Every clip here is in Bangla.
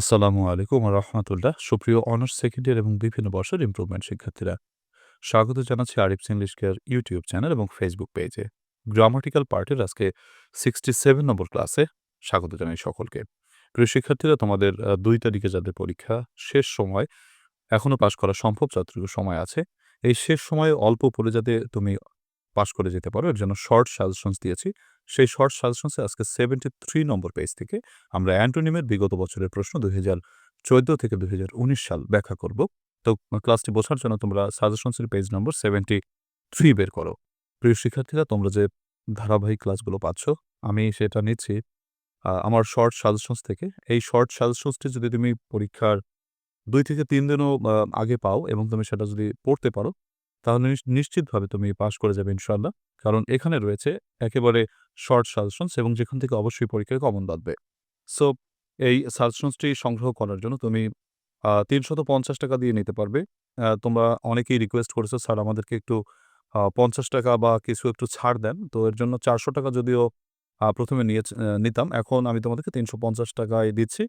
আসসালামু আলাইকুম রহমতুল্লাহ। সুপ্রিয় অনার্স সেকেন্ড ইয়ার এবং বিভিন্ন বর্ষের ইম্প্রুভমেন্ট শিক্ষার্থীরা, স্বাগত জানাচ্ছি Arif's English care YouTube channel এবং ফেসবুক পেজে গ্রামাটিক্যাল পার্টের আজকে সিক্সটি সেভেন নম্বর ক্লাসে স্বাগত জানাই সকলকে। প্রিয় শিক্ষার্থীরা, তোমাদের দুই তারিখে যাদের পরীক্ষা শেষ সময় এখনও পাশ করা সম্ভব যতটুকু সময় আছে, এই শেষ সময়ে অল্প পড়ে যাতে তুমি পাশ করে যেতে পারো। এর জন্য শর্ট সাজেশনস দিয়েছি। সেই শর্ট সাজেশনসে আজকে সেভেন্টি থ্রি নম্বর পেজ থেকে আমরা অ্যান্টোনিমের বিগত বছরের প্রশ্ন দুই হাজার চোদ্দ থেকে দুই হাজার উনিশ সাল ব্যাখ্যা করব। তো ক্লাসটি বোঝার জন্য তোমরা সাজেশনসের পেজ নম্বর সেভেন্টি থ্রি বের করো। প্রিয় শিক্ষার্থীরা, তোমরা যে ধারাবাহিক ক্লাসগুলো পাচ্ছ, আমি সেটা নিচ্ছি আমার শর্ট সাজেশনস থেকে। এই শর্ট সাজেশনসটি যদি তুমি পরীক্ষার দুই থেকে তিন দিনও আগে পাও এবং তুমি সেটা যদি পড়তে পারো তাহলে নিশ- নিশ্চিতভাবে তুমি পাশ করে যাবে ইনশাল্লাহ কারণ এখানে রয়েছে একেবারে শর্ট সাজেশনস এবং যেখান থেকে অবশ্যই পরীক্ষায় কমন বাঁধবে। সো এই সাজেশনসটি সংগ্রহ করার জন্য তুমি তিনশত পঞ্চাশ টাকা দিয়ে নিতে পারবে। তোমরা অনেকেই রিকোয়েস্ট করেছ, স্যার, আমাদেরকে একটু পঞ্চাশ টাকা বা কিছু একটু ছাড় দেন। তো এর জন্য চারশো টাকা যদিও প্রথমে নিয়ে নিতাম। এখন আমি তোমাদেরকে তিনশো পঞ্চাশ টাকায় দিচ্ছি।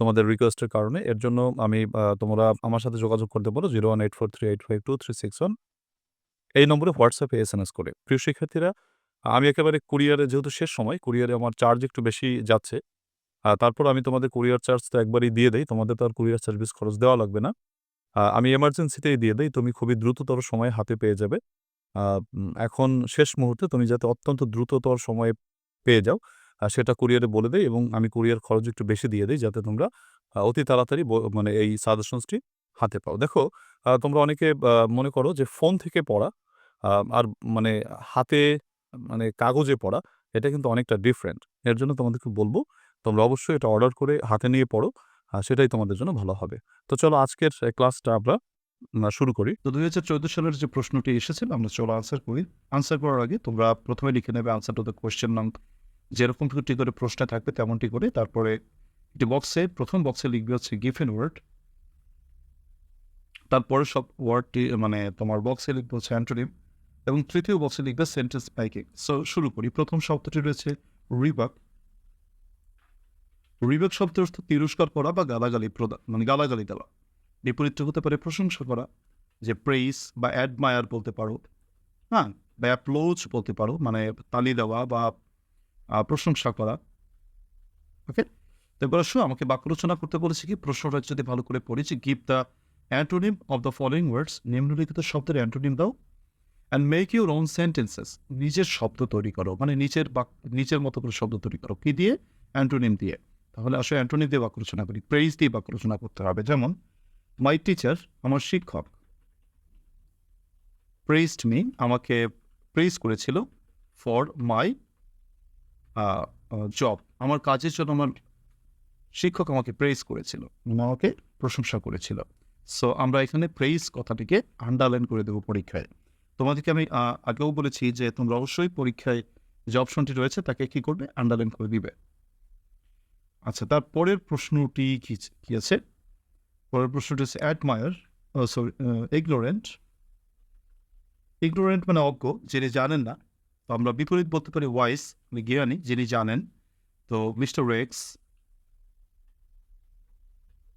তোমাদের রিকোয়েস্টের কারণে। এর জন্য আমি তোমরা আমার সাথে যোগাযোগ করতে পারো zero one eight four three eight five two three six one এই নম্বরে হোয়াটসঅ্যাপে এস এম এস করে। প্রিয় শিক্ষার্থীরা, আমি একেবারে কুরিয়ারে যেহেতু শেষ সময় কুরিয়ারে আমার চার্জ একটু বেশি যাচ্ছে। তারপর আমি তোমাদের কুরিয়ার চার্জ তো একবারই দিয়ে দেই। তোমাদের তো আর কুরিয়ার সার্ভিস খরচ দেওয়া লাগবে না। আমি এমার্জেন্সিতেই দিয়ে দেই। তুমি খুবই দ্রুততর সময় হাতে পেয়ে যাবে। এখন শেষ মুহূর্তে তুমি যাতে অত্যন্ত দ্রুততর সময়ে পেয়ে যাও। সেটা কুরিয়ারে বলে দেয় এবং আমি কুরিয়ার খরচ একটু বেশি দিয়ে দিই যাতে তোমরা অতি তাড়াতাড়ি মানে এই সাজেশনসটি হাতে পাও। দেখো তোমরা অনেকে মনে করো যে ফোন থেকে পড়া আর মানে হাতে মানে কাগজে পড়া, এটা কিন্তু অনেকটা ডিফারেন্ট এর জন্য তোমাদেরকে বলব, তোমরা অবশ্যই এটা অর্ডার করে হাতে নিয়ে পড়ো সেটাই তোমাদের জন্য ভালো হবে। তো চলো আজকের ক্লাসটা আমরা শুরু করি। তো দুই হাজার চোদ্দ সালের যে প্রশ্নটি এসেছিল, আমরা চলো আনসার করি। আনসার করার আগে তোমরা প্রথমে লিখে নেবে আনসার টু দ্য কোয়েশ্চেন নাম যেরকম একটি করে প্রশ্ন থাকবে তেমনটি করে তারপরে একটি বক্সে প্রথম বক্সে লিখবে হচ্ছে গিফেন ওয়ার্ড তারপরে সব ওয়ার্ডটি মানে তোমার বক্সে লিখবে হচ্ছে অ্যান্টোনিম এবং তৃতীয় বক্সে লিখবে সেন্টেন্স বাইকিং সো শুরু করি। প্রথম শব্দটি রয়েছে রিবাক রিবাক শব্দের অর্থ তিরস্কার করা বা গালাগালি প্রদান মানে গালাগালি দেওয়া। বিপরীতটি হতে পারে প্রশংসা করা, যে প্রেইস বা অ্যাডমায়ার বলতে পারো। হ্যাঁ বা অ্যাপ্লোচ বলতে পারো মানে তালি দেওয়া বা প্রশংসা করা। ওকে তো এবার আসো, আমাকে বাক্য রচনা করতে বলেছি কি? প্রশ্নটা যদি ভালো করে পড়েছি give the antonym of the following words নিম্নলিখিত শব্দের অ্যান্টোনিম দাও and make your own sentences নিজের শব্দ তৈরি করো মানে নিচের বাক নিচের মতো করে শব্দ তৈরি করো। কী দিয়ে? অ্যান্টোনিম দিয়ে। তাহলে আসলে অ্যান্টোনিম দিয়ে বাক্য রচনা করি। প্রেইজ দিয়ে বাক্য রচনা করতে হবে। যেমন মাই টিচার আমার শিক্ষক প্রেইজড মি আমাকে প্রেইজ করেছিল ফর মাই জব আমার কাজের জন্য আমার শিক্ষক আমাকে প্রেস করেছিল। আমাকে প্রশংসা করেছিল। সো আমরা এখানে প্রেস কথাটিকে আন্ডারলাইন করে দেবো পরীক্ষায়। তোমাদেরকে আমি আগেও বলেছি যে তোমরা অবশ্যই পরীক্ষায় যে অপশনটি রয়েছে তাকে কি করবে? আন্ডারলাইন করে দিবে। আচ্ছা তার পরের প্রশ্নটি কি কি আছে? পরের প্রশ্নটি হচ্ছে অ্যাডমায়ার সরি ইগনোরেন্ট ইগনোরেন্ট মানে অজ্ঞ, যিনি জানেন না তো আমরা বিপরীত বলতে পারি ওয়াইস মানে জ্ঞানী যিনি জানেন। তো Mister Rex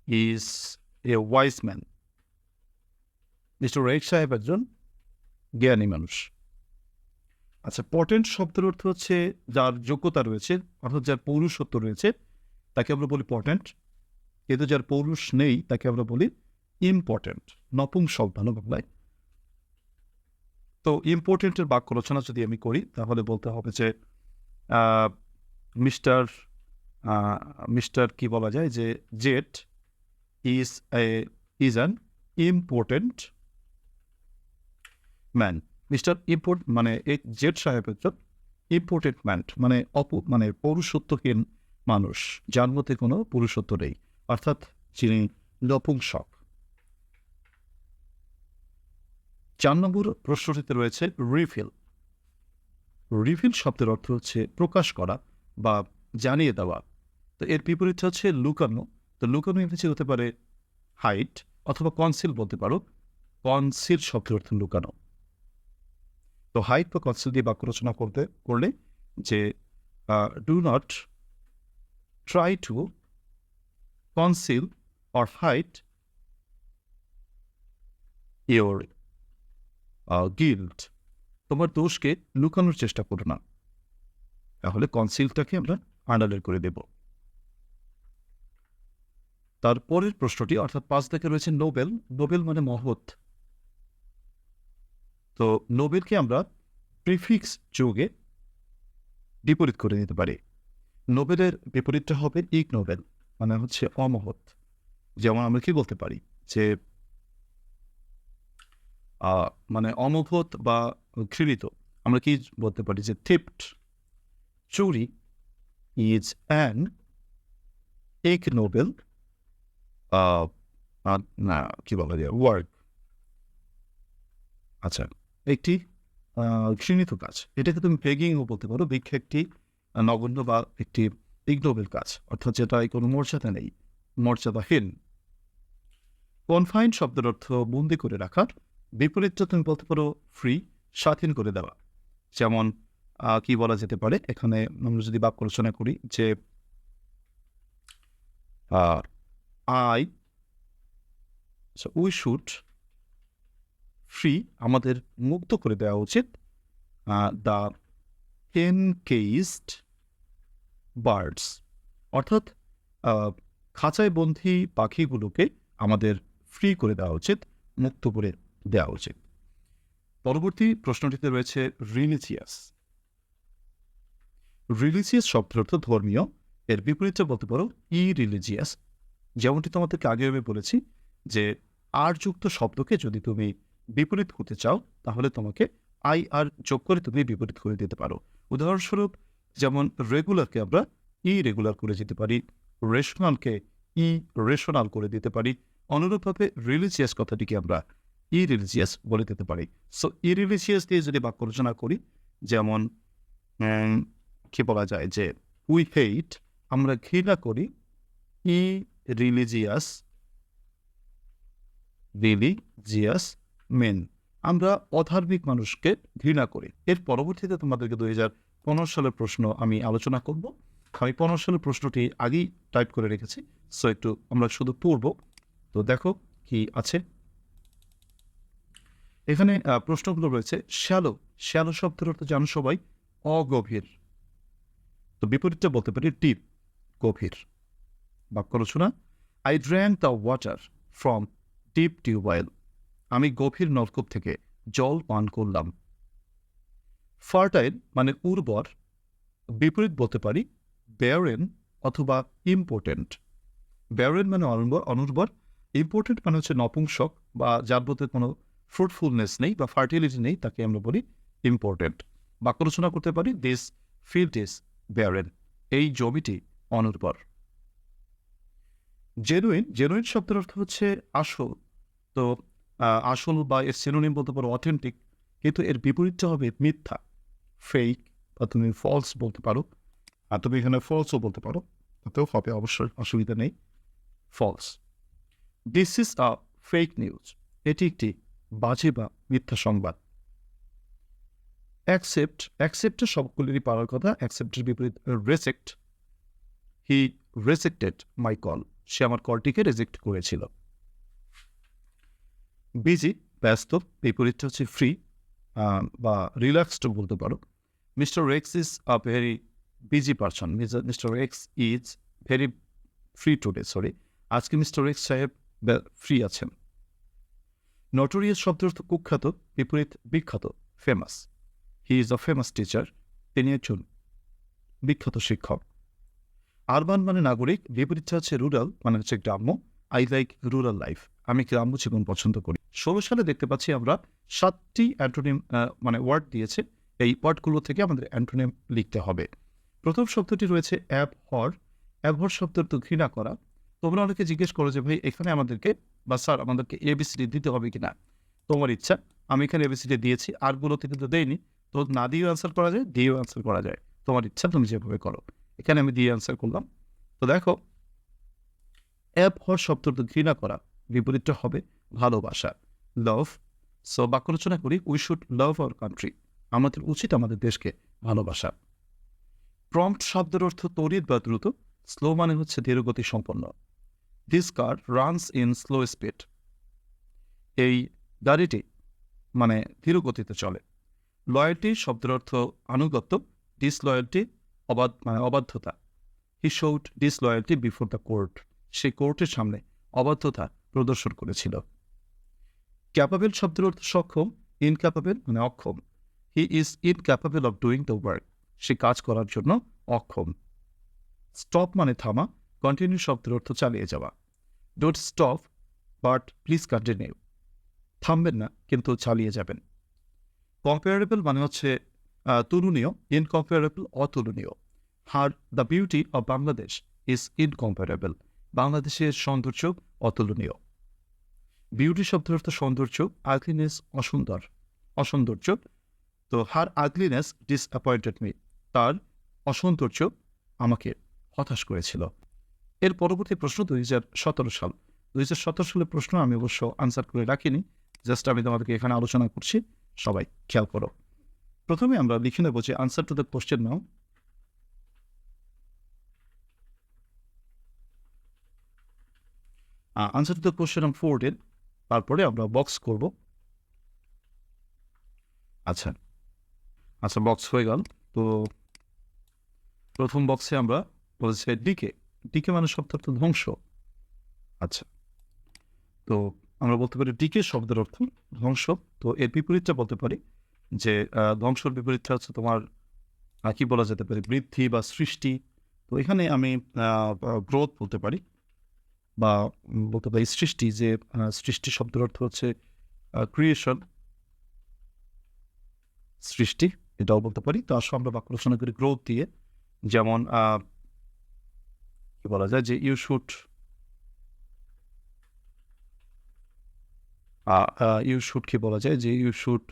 is a wise man. Mister Rex সাহেব একজন জ্ঞানী মানুষ। আচ্ছা পটেন্ট শব্দের অর্থ হচ্ছে যার যোগ্যতা রয়েছে, অর্থাৎ যার পৌরুষত্ব রয়েছে, তাকে আমরা বলি পটেন্ট। কিন্তু যার পৌরুষ নেই, তাকে আমরা বলি ইম্পর্টেন্ট নপুংসক ভালো বাংলায়। তো ইম্পর্টেন্টের বাক্য রচনা যদি আমি করি, তাহলে বলতে হবে যে মিস্টার মিস্টার কি বলা যায় যে, Z is a, is an important man. Mister import মানে এই জেট সাহেব একজন ইম্পর্টেন্ট ম্যান মানে অপু মানে পৌরুষত্বহীন মানুষ, যার মধ্যে কোনো পুরুষত্ব নেই। অর্থাৎ যিনি নপুংসক। চার নম্বর প্রশ্নটিতে রয়েছে রিফিল রিফিল শব্দের অর্থ হচ্ছে প্রকাশ করা বা জানিয়ে দেওয়া। তো এর বিপরীত হচ্ছে লুকানো। তো লুকানো ইংরেজি হতে পারে হাইট অথবা কনসিল বলতে পারো। কনসিল শব্দের অর্থ লুকানো। তো হাইট বা কনসিল দিয়ে বাক্য রচনা করতে, করলে যে do not try to conceal or hide your guilt তোমার দোষকে লুকানোর চেষ্টা করো না। তাহলে কনসিলটাকে আমরা আন্ডারলাইন করে দেব। তারপরের প্রশ্নটি, অর্থাৎ পাঁচ থেকে রয়েছে নোবেল। নোবেল মানে মহৎ। তো নোবেলকে আমরা প্রিফিক্স যোগে বিপরীত করে নিতে পারি। নোবেলের বিপরীতটা হবে ইগ নোবেল মানে হচ্ছে অমহৎ। যেমন আমরা কি বলতে পারি? যে মানে অমহৎ বা ঘৃণিত আমরা কি বলতে পারি যে থিপ্ট চুরি ইজ অ্যান এক নোবেল না, কি বলা যায় ওয়ার্ক আচ্ছা একটি ঘৃণিত কাজ। এটাকে তুমি বেগিংও বলতে পারো। ভিক্ষা একটি নগণ্য বা একটি ইগনোবেল কাজ। অর্থাৎ যেটায় কোনো মর্যাদা নেই, মর্যাদাহীন। কনফাইন শব্দের অর্থ বন্দি করে রাখার। বিপরীতটা তুমি বলতে পারো ফ্রি স্বাধীন করে দেওয়া। যেমন কি বলা যেতে পারে? এখানে আমরা যদি বাক্য রচনা করি যে আই উই শুড ফ্রি আমাদের মুক্ত করে দেওয়া উচিত দ্য এনকেইজড বার্ডস অর্থাৎ খাঁচায় বন্ধি পাখিগুলোকে আমাদের ফ্রি করে দেওয়া উচিত, মুক্ত করে দেওয়া উচিত। পরবর্তী প্রশ্নটিতে রয়েছে রিলিজিয়াস। রিলিজিয়াস শব্দের অর্থ ধর্মীয়। এর বিপরীতে বলতে পারো ই রিলিজিয়াস যেমনটি তোমাদেরকে আগে আমি বলেছি যে আর যুক্ত শব্দকে যদি তুমি বিপরীত করতে চাও, তাহলে তোমাকে আই আর যোগ করে তুমি বিপরীত করে দিতে পারো। উদাহরণস্বরূপ যেমন রেগুলারকে আমরা ই রেগুলার করে দিতে পারি, রেশনালকে ই রেশনাল করে দিতে পারি। অনুরূপভাবে রিলিজিয়াস কথাটিকে আমরা ই রিলিজিয়াস বলে দিতে পারি। সো ই রিলিজিয়াস দিয়ে যদি বাক্য রচনা করি, যেমন কি বলা যায় যে উই হেইট আমরা ঘৃণা করি ই রিলিজিয়াস রিলিজিয়াস মেন আমরা অধার্মিক মানুষকে ঘৃণা করি। এর পরবর্তীতে তোমাদেরকে দুই হাজার পনেরো সালের প্রশ্ন আমি আলোচনা করব। আমি পনেরো সালের প্রশ্নটি আগেই টাইপ করে রেখেছি। সো একটু আমরা শুধু পড়ব। তো দেখো কি আছে। এখানে প্রশ্নগুলো রয়েছে, শ্যালো শ্যালো শব্দের অর্থ জানো সবাই? অগভীর। তো বিপরীতটা বলতে পারি ডিপ গভীর। বাক্য রচনা I drank the water from deep tubewell আমি গভীর নলকূপ থেকে জল পান করলাম। ফার্টাইল মানে উর্বর। বিপরীত বলতে পারি ব্যারেন অথবা ইম্পর্টেন্ট ব্যারেন মানে অনুর্বর অনুর্বর। ইম্পর্টেন্ট মানে হচ্ছে নপুংসক বা যার মধ্যে কোনো ফ্রুটফুলনেস নেই বা ফার্টিলিটি নেই, তাকে আমরা বলি ইম্পর্টেন্ট বাক্য রচনা করতে পারি দিস ফিল্ড ইজ ব্যারেন এই জমিটি অনুর্বর জেনুইন জেনুইন শব্দের অর্থ হচ্ছে আসল। তো আসল বা এর সিনোনিম বলতে পারো অথেন্টিক কিন্তু এর বিপরীতটা হবে মিথ্যা। ফেক বা তুমি ফলস বলতে পারো। আর তুমি এখানে ফলসও বলতে পারো। তাতেও হবে অবশ্যই, অসুবিধা নেই। False this is a fake news এটি একটি বাজে বা মিথ্যা সংবাদ। অ্যাকসেপ্ট অ্যাকসেপ্টের সবগুলিরই পাওয়ার কথা অ্যাকসেপ্টের বিপরীত রেসেক্ট হি রেসেক্টেড মাই কল সে আমার কলটিকে রেজেক্ট করেছিল। বিজি ব্যস্ত, বিপরীতটা হচ্ছে ফ্রি বা রিল্যাক্সড বলতে পারো। Mister Rex is a very busy person mister Rex is very free today sorry আজকে মিস্টার রেক্স সাহেব ফ্রি আছেন। নটোরিয়াস শব্দের অর্থ কুখ্যাত, বিপরীত বিখ্যাত famous he is a famous teacher তিনি একজন বিখ্যাত শিক্ষক। আরবান মানে নাগরিক বিপরীতটা হচ্ছে রুরাল মানে হচ্ছে গ্রাম্য। আই লাইক রুরাল লাইফ আমি গ্রাম্য জীবন পছন্দ করি। ষোলো সালে দেখতে পাচ্ছি আমরা সাতটি অ্যান্টোনিম মানে ওয়ার্ড দিয়েছে। এই ওয়ার্ডগুলো থেকে আমাদের অ্যান্টোনিম লিখতে হবে। প্রথম শব্দটি রয়েছে অ্যাব হর অ্যাভর শব্দের তো ঘৃণা করা। তোমরা অনেকে জিজ্ঞেস করো যে, ভাই, এখানে আমাদেরকে বা স্যার, আমাদেরকে এবিসিডি দিতে হবে কি না তোমার ইচ্ছা। আমি এখানে এবিসিডি দিয়েছি। আরগুলোতে কিন্তু দেয়নি তো না দিয়েও অ্যান্সার করা যায়, দিয়েও অ্যান্সার করা যায়। তোমার ইচ্ছা, তুমি যেভাবে করো। এখানে আমি দিয়ে অ্যান্সার করলাম। তো দেখো, অ্যাপ হর শব্দ তো ঘৃণা করা, বিপরীতটা হবে ভালোবাসা লাভ সো বাক্য রচনা করি we should love our country আমাদের উচিত আমাদের দেশকে ভালোবাসা। প্রম্পট শব্দের অর্থ তড়িৎ বা দ্রুত স্লো মানে হচ্ছে ধীরগতি সম্পন্ন this car runs in slow speed এই গাড়িটি মানে ধীরগতিতে চলে। লয়্যালটি শব্দের অর্থ আনুগত্য ডিসলয়্যালটি অবাধ মানে অবাধ্যতা। He showed disloyalty before the court সে কোর্টের সামনে অবাধ্যতা প্রদর্শন করেছিল। ক্যাপাবেল শব্দের অর্থ সক্ষম ইনক্যাপাবেল মানে অক্ষম। He is incapable of doing the work সে কাজ করার জন্য অক্ষম। স্টপ মানে থামা কন্টিনিউ শব্দের অর্থ চালিয়ে যাওয়া। Don't stop but please continue থামবেন না, কিন্তু চালিয়ে যাবেন। কম্পেয়ারেবল মানে হচ্ছে তুলনীয় ইনকম্পেয়ারেবল অতুলনীয়। Her the beauty of Bangladesh is incomparable বাংলাদেশের সৌন্দর্য অতুলনীয়। বিউটি শব্দের অর্থ সৌন্দর্য আগলিনেস অসুন্দর। অসৌন্দর্য, তো হার আগলিনেস ডিসঅ্যাপয়েন্টেড মি তার অসৌন্দর্য আমাকে হতাশ করেছিল। এর পরবর্তী প্রশ্ন দুই হাজার সতেরো সাল। দুই হাজার সতেরো সালের প্রশ্ন আমি অবশ্য আনসার করে রাখিনি। জাস্ট আমি তোমাদেরকে এখানে আলোচনা করছি। সবাই খেয়াল করো। প্রথমে আমরা লিখে নেব যে answer to the question now answer to the question on four then তারপরে আমরা বক্স করব। আচ্ছা। আচ্ছা বক্স হয়ে গেল। তো প্রথম বক্সে আমরা বলছে ডিকে ডিকে মানে শব্দ অর্থ ধ্বংস। আচ্ছা। তো আমরা বলতে পারি ডিকে শব্দের অর্থ ধ্বংস। তো এর বিপরীতটা বলতে পারি যে ধ্বংসর বিপরীতটা হচ্ছে তোমার কি বলা যেতে পারে? বৃদ্ধি বা সৃষ্টি। তো এখানে আমি গ্রোথ বলতে পারি বা বলতে পারি সৃষ্টি যে সৃষ্টি শব্দের অর্থ হচ্ছে ক্রিয়েশন সৃষ্টি, এটাও বলতে পারি। তো আসলে আমরা বাক্য রচনা করি গ্রোথ দিয়ে। যেমন কি বলা যায় যে ইউ শুড ইউ শুড কি বলা যায় যে ইউ শুড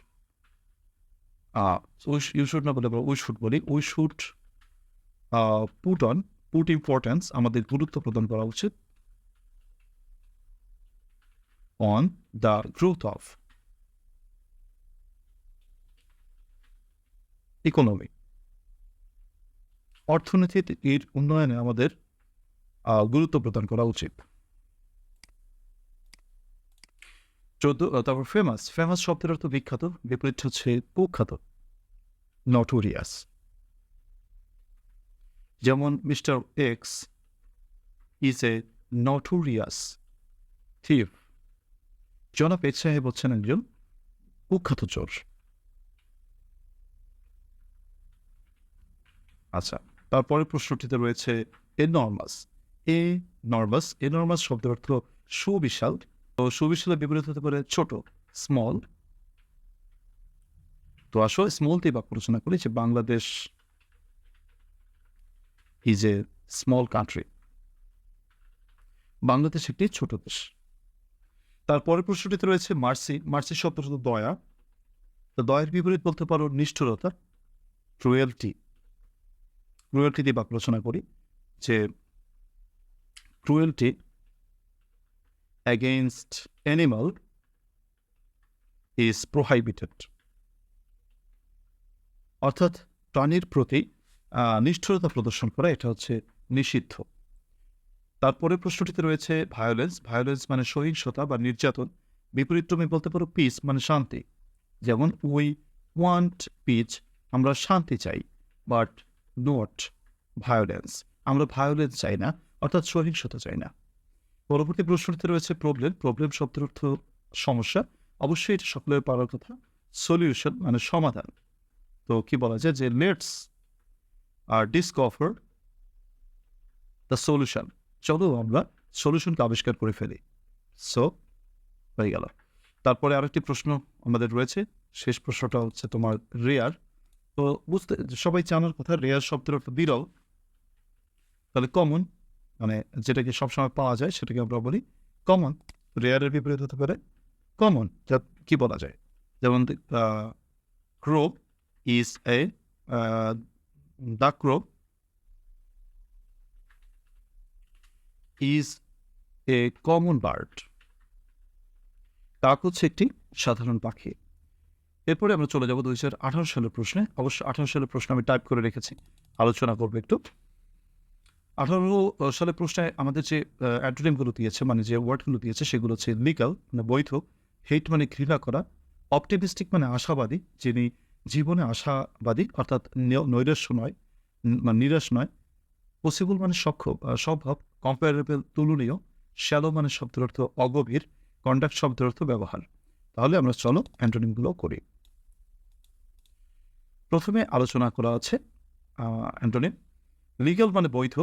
ইউ শুড না বলে উই শুড বলি। We should put on put importance আমাদের গুরুত্ব প্রদান করা উচিত on the growth of economy অর্থনীতির উন্নয়নে আমাদের গুরুত্ব প্রদান করা উচিত। চোদ্দ তারপর ফেমাস ফেমাস শব্দের অর্থ বিখ্যাত, বিপরীত হচ্ছে কুখ্যাত নটোরিয়াস যেমন mister X is a notorious thief জনাব এক্স সাহেব হচ্ছেন একজন কুখ্যাত চোর। আচ্ছা তারপরে প্রশ্নটিতে রয়েছে এ নর্মাস এ নর্মাস এ নর্মাস শব্দের অর্থ সুবিশাল। তো সুবিশালের বিপরীত হতে পারে ছোট স্মল তো আসো স্মল দিয়ে বাক্য রচনা করি যে Bangladesh is a small country Bangladesh একটি ছোট দেশ। তারপরের প্রশ্নটিতে রয়েছে মার্সি। মার্সি শব্দ শুধু দয়া। তো দয়ের বিপরীত বলতে পারো নিষ্ঠুরতা ক্রুয়েলটি ক্রুয়েলটি দিয়ে বাক্য রচনা করি যে cruelty against animal is prohibited. অর্থাৎ প্রাণীর প্রতি নিষ্ঠুরতা প্রদর্শন করা, এটা হচ্ছে নিষিদ্ধ। তারপরে প্রশ্নটিতে রয়েছে ভায়োলেন্স ভায়োলেন্স মানে সহিংসতা বা নির্যাতন বিপরীত তুমি বলতে পারো পিস মানে শান্তি। যেমন উই ওয়ান্ট পিচ আমরা শান্তি চাই বাট নট ভায়োলেন্স আমরা ভায়োলেন্স চাই না অর্থাৎ সহিংসতা চাই না। পরবর্তী প্রশ্নটিতে রয়েছে প্রবলেম প্রবলেম শব্দের অর্থ সমস্যা। অবশ্যই এটা সকলের পারার কথা। সলিউশন মানে সমাধান। তো কি বলা যায় যে let's are discover the solution চলো আমরা সলিউশনকে আবিষ্কার করে ফেলি। সো হয়ে গেল। তারপরে আরেকটি প্রশ্ন আমাদের রয়েছে। শেষ প্রশ্নটা হচ্ছে তোমার রেয়ার তো বুঝতে সবাই জানার কথা রেয়ার শব্দের অর্থ বিরল। তাহলে কমন মানে যেটাকে সবসময় পাওয়া যায় সেটাকে আমরা বলি কমন রেয়ারের বিপরীত হতে পারে কমন যা কি বলা যায়? যেমন crow is a the crow is a common bird কাক হচ্ছে একটি সাধারণ পাখি। এরপরে আমরা চলে যাব দুই হাজার আঠারো সালের প্রশ্নে। অবশ্য আঠারো সালের প্রশ্ন আমি টাইপ করে রেখেছি। আলোচনা করব একটু। আঠারো সালে প্রশ্নে আমাদের যে অ্যান্টোনিমগুলো দিয়েছে মানে যে ওয়ার্ডগুলো দিয়েছে, সেগুলো হচ্ছে লিগাল মানে বৈধ, হেট মানে ঘৃণা করা, অপটিমিস্টিক মানে আশাবাদী, যিনি জীবনে আশাবাদী, অর্থাৎ নৈরাশ্য নয় মানে নিরাশ নয় পসিবল মানে সক্ষম সম্ভব কম্পারেবল তুলনীয় শ্যালো মানে শব্দের অর্থ অগভীর কন্ডাক্ট শব্দের অর্থ ব্যবহার। তাহলে আমরা চলো অ্যান্টোনিমগুলো করি। প্রথমে আলোচনা করা আছে অ্যান্টোনিম লিগ্যাল মানে বৈধ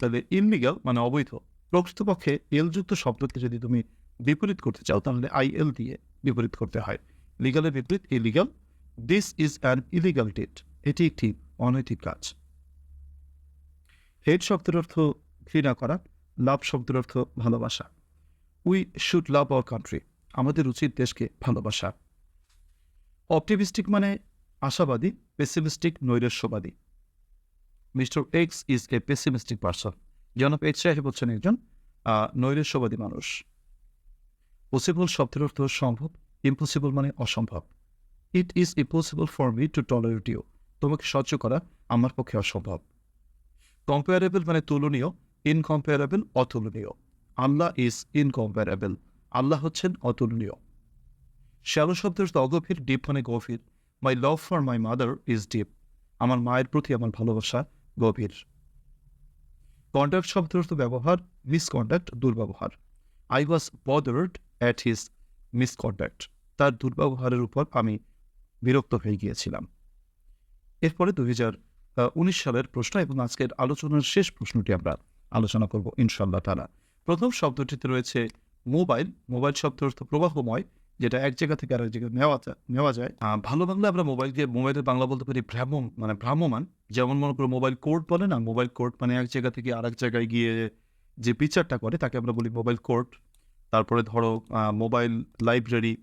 তাহলে ইনলিগাল মানে অবৈধ। প্রকৃতপক্ষে এলযুক্ত শব্দকে যদি তুমি বিপরীত করতে চাও, তাহলে আই এল দিয়ে বিপরীত করতে হয়। লিগালের বিপরীত illegal this is an illegal debt এটি একটি অনৈতিক কাজ। হেড শব্দের অর্থ ঘৃণা করা, লাভ শব্দের অর্থ ভালোবাসা। We should love our country আমাদের উচিত দেশকে ভালোবাসা। অপটিমিস্টিক মানে আশাবাদী pessimistic নৈরাশ্যবাদী। Mister X is a pessimistic person জনাব এক্স সাহেব হচ্ছেন একজন আহ, নৈরাশ্যবাদী মানুষ। পসিবল শব্দের অর্থ সম্ভব ইম্পসিবল মানে অসম্ভব। It is impossible for me to tolerate you তোমাকে সহ্য করা আমার পক্ষে অসম্ভব। কম্পেয়ারেবল মানে তুলনীয় ইনকম্পেয়ারেবল অতুলনীয়। আল্লাহ ইজ ইনকম্পেয়ারেবল আল্লাহ হচ্ছেন অতুলনীয়। শ্যালো শব্দের অগভীর ডিপ মানে গভীর। My love for my mother is deep আমার মায়ের প্রতি আমার ভালোবাসা গভীর। কন্ডাক্ট শব্দের অর্থ ব্যবহার মিসকন্ডাক্ট দুর্ব্যবহার। I was bothered at his misconduct তার দুর্ব্যবহারের উপর আমি বিরক্ত হয়ে গিয়েছিলাম। এরপরে দুই হাজার উনিশ সালের প্রশ্ন এবং আজকের আলোচনার শেষ প্রশ্নটি আমরা আলোচনা করব ইনশাল্লাহ তালা প্রথম শব্দটিতে রয়েছে মোবাইল। মোবাইল শব্দ অর্থ প্রবাহময় যেটা এক জায়গা থেকে আরেক জায়গায় নেওয়া যা- নেওয়া যায়। ভালো বাংলা আমরা মোবাইলকে মোবাইলের বাংলা বলতে পারি ভ্রাম মানে ভ্রাম্যমান। যেমন মনে করো মোবাইল কোর্ট বলে না মোবাইল কোর্ট মানে এক জায়গা থেকে আরেক জায়গায় গিয়ে যে বিচারটা করে, তাকে আমরা বলি মোবাইল কোর্ট তারপরে ধরো মোবাইল লাইব্রেরি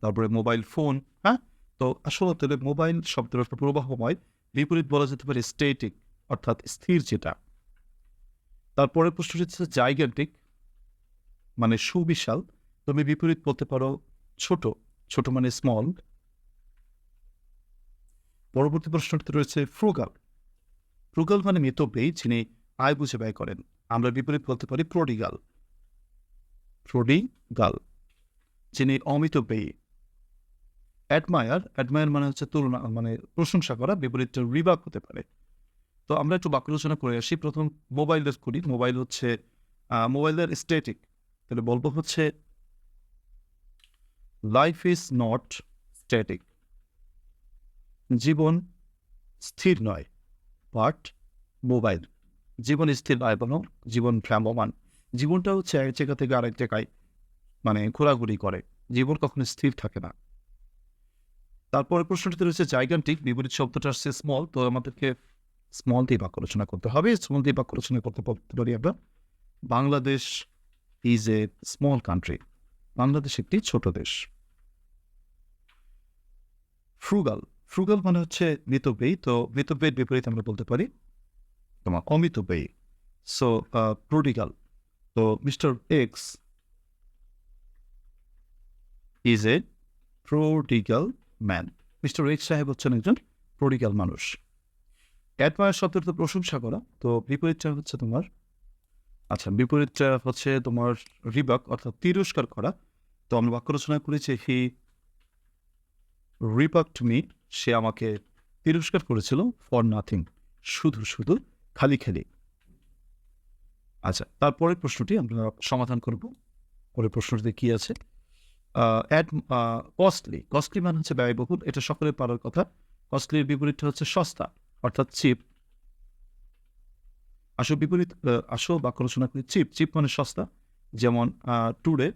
তারপরে মোবাইল ফোন হ্যাঁ? তো আসলে মোবাইল শব্দের অর্থ প্রবাহময়, বিপরীত বলা যেতে পারে স্টেটিক অর্থাৎ স্থির যেটা। তারপরে প্রশ্নটি হচ্ছে জাইগ্যান্টিক মানে সুবিশাল। তুমি বিপরীত বলতে পারো ছোট ছোট মানে স্মল পরবর্তী প্রশ্নটিতে রয়েছে ফ্রুগাল ফ্রুগাল মানে মিতব্যয়ী যিনি আয় বুঝে ব্যয় করেন। আমরা বিপরীত বলতে পারি প্রডিগাল প্রডিগাল যিনি অমিতব্যয়ী অ্যাডমায়ার অ্যাডমায়ার মানে হচ্ছে তুলনা মানে প্রশংসা করা বিপরীতটা রিবাক হতে পারে। তো আমরা একটু বাক্য রচনা করে আসি। প্রথম মোবাইলের করি। মোবাইল হচ্ছে মোবাইলের স্ট্যাটিক তাহলে বলব হচ্ছে লাইফ ইজ নট স্ট্যাটিক জীবন স্থির নয় বাট মোবাইল জীবন স্থির নয়, বরং জীবন ভ্রাম্যমান জীবনটা হচ্ছে এক জায়গা থেকে আরেক জায়গায় মানে ঘোরাঘুরি করে। জীবন কখনো স্থির থাকে না। তারপরে প্রশ্নটিতে রয়েছে জাইগান্টিক বিপরীত শব্দটা আসছে স্মল তো আমাদেরকে স্মল দিয়ে বাক্য রচনা করতে হবে। স্মল দিয়ে বাক্য রচনা করতে পারি আমরা। Bangladesh is a small country Bangladesh একটি ছোট দেশ। ফ্রুগাল ফ্রুগাল মানে হচ্ছে মিতব্যয়ী তো মিতব্যয়ের বিপরীত আমরা বলতে পারি তোমার অমিতব্যয়ী সো প্রোডিগাল তো mister X is a prodigal man mister X সাহেব হচ্ছেন একজন প্রোডিগাল মানুষ। অ্যাডমায়ার শব্দের তো প্রশংসা করা, তো বিপরীতটা হচ্ছে তোমার আচ্ছা বিপরীতটা হচ্ছে তোমার রিবাক, অর্থাৎ তিরস্কার করা। তো আমরা বাক্য রচনা করেছি, হি রিবাক্ট মি সে আমাকে তিরস্কার করেছিল ফর নাথিং শুধু শুধু খালি খালি। আচ্ছা তারপরের প্রশ্নটি আমরা সমাধান করব। পরের প্রশ্নটিতে কি আছে? অ্যাড কস্টলি কস্টলি মানে হচ্ছে ব্যয়বহুল, এটা সকলের পারার কথা। কস্টলির বিপরীতটা হচ্ছে সস্তা, অর্থাৎ চিপ আসো বিপরীত আসো বাক্য রচনা করি। চিপ চিপ মানে সস্তা, যেমন today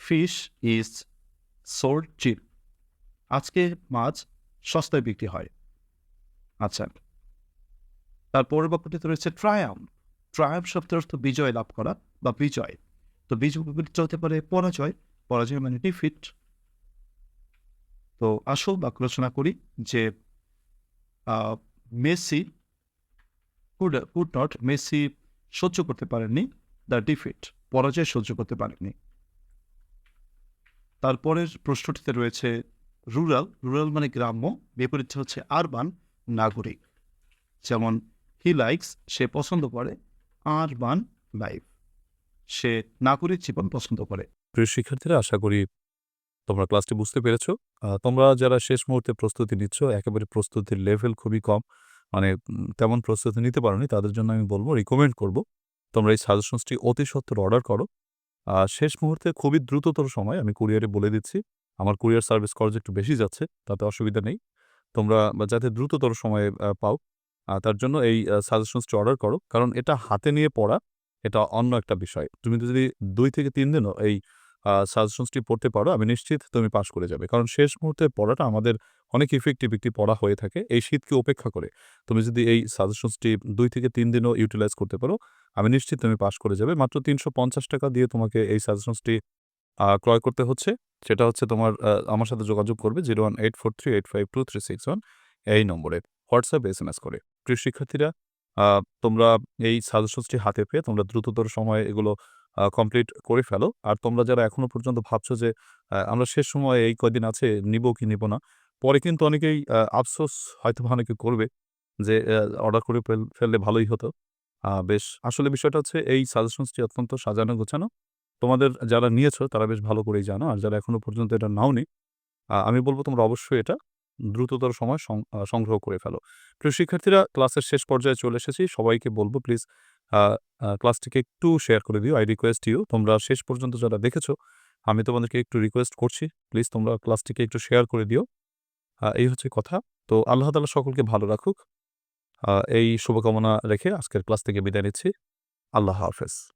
fish is sold cheap আজকে মাছ সস্তায় বিক্রি হয়। আচ্ছা। তারপরের বাক্যটিতে রয়েছে ট্রায়াম ট্রায়াম শব্দের অর্থ বিজয় লাভ করা বা বিজয়। তো বিজয় হতে পারে পরাজয় পরাজয় মানে ডিফিট তো আসো বাক্য রচনা করি যে Messi could could not Messi সহ্য করতে পারেননি, দ্য ডিফিট পরাজয় সহ্য করতে পারেননি। তারপরের প্রশ্নটিতে রয়েছে রুরাল রুরাল মানে গ্রাম্য, বিপরীত হচ্ছে আরবান নাগরিক। যেমন হি লাইকস সে পছন্দ করে আরবান লাইফ সে নাগরিক জীবন পছন্দ করে। প্রিয় শিক্ষার্থীরা, আশা করি তোমরা ক্লাসটি বুঝতে পেরেছ। তোমরা যারা শেষ মুহূর্তে প্রস্তুতি নিচ্ছ, একেবারে প্রস্তুতির লেভেল খুবই কম মানে তেমন প্রস্তুতি নিতে পারোনি, তাদের জন্য আমি বলব রিকমেন্ড করব। তোমরা এই সাজেশনসটি অতি সত্বর অর্ডার করো। শেষ মুহূর্তে খুবই দ্রুততর সময় আমি কুরিয়ারে বলে দিচ্ছি। আমার কুরিয়ার সার্ভিস খরচ একটু বেশি যাচ্ছে, তাতে অসুবিধা নেই। তোমরা যাতে দ্রুততর সময়ে পাও তার জন্য এই সাজেশনসটি অর্ডার করো। কারণ এটা হাতে নিয়ে পড়া, এটা অন্য একটা বিষয়। তুমি যদি দুই থেকে তিন দিনও এই সাজেশনসটি পড়তে পারো, আমি নিশ্চিত তুমি পাশ করে যাবে। কারণ শেষ মুহূর্তে পড়াটা আমাদের অনেক ইফেক্টিভ একটি পড়া হয়ে থাকে, এই শীতকে উপেক্ষা করে। তুমি যদি এই সাজেশনসটি দুই থেকে তিন দিনও ইউটিলাইজ করতে পারো, আমি নিশ্চিত তুমি পাশ করে যাবে। মাত্র তিনশো পঞ্চাশ টাকা দিয়ে তোমাকে এই সাজেশনসটি ক্রয় করতে হচ্ছে। সেটা হচ্ছে তোমার আমার সাথে যোগাযোগ করবে zero one eight four three eight five two three six one এই নম্বরে। হোয়াটসঅ্যাপ, এস এম এস করে। প্রিয় শিক্ষার্থীরা তোমরা এই সাজেশনসটি হাতে পেয়ে তোমরা দ্রুততর সময়ে এগুলো কমপ্লিট করে ফেলো। আর তোমরা যারা এখনও পর্যন্ত ভাবছ যে আমরা শেষ সময়ে এই কয়দিন আছে, নিব কি নিব না, পরে কিন্তু অনেকেই আফসোস হয়তো অনেকে করবে যে অর্ডার করে ফেললে ভালোই হতো। বেশ, আসলে বিষয়টা হচ্ছে এই সাজেশনসটি অত্যন্ত সাজানো গোছানো। তোমাদের যারা নিয়েছো, তারা বেশ ভালো করেই জানো। আর যারা এখনও পর্যন্ত এটা নাওনি আমি বলব তোমরা অবশ্যই এটা দ্রুততর সময় সংগ্রহ করে ফেলো। প্রিয় শিক্ষার্থীরা ক্লাসের শেষ পর্যায়ে চলে এসেছি। সবাইকে বলব প্লিজ ক্লাসটিকে একটু শেয়ার করে দিও। আই রিকোয়েস্ট ইউ তোমরা শেষ পর্যন্ত যারা দেখেছ, আমি তোমাদেরকে একটু রিকোয়েস্ট করছি। প্লিজ তোমরা ক্লাসটিকে একটু শেয়ার করে দিও। এই হচ্ছে কথা। তো আল্লাহ তালা সকলকে ভালো রাখুক। এই শুভকামনা রেখে আজকের ক্লাস থেকে বিদায় নিচ্ছি। আল্লাহ হাফেজ।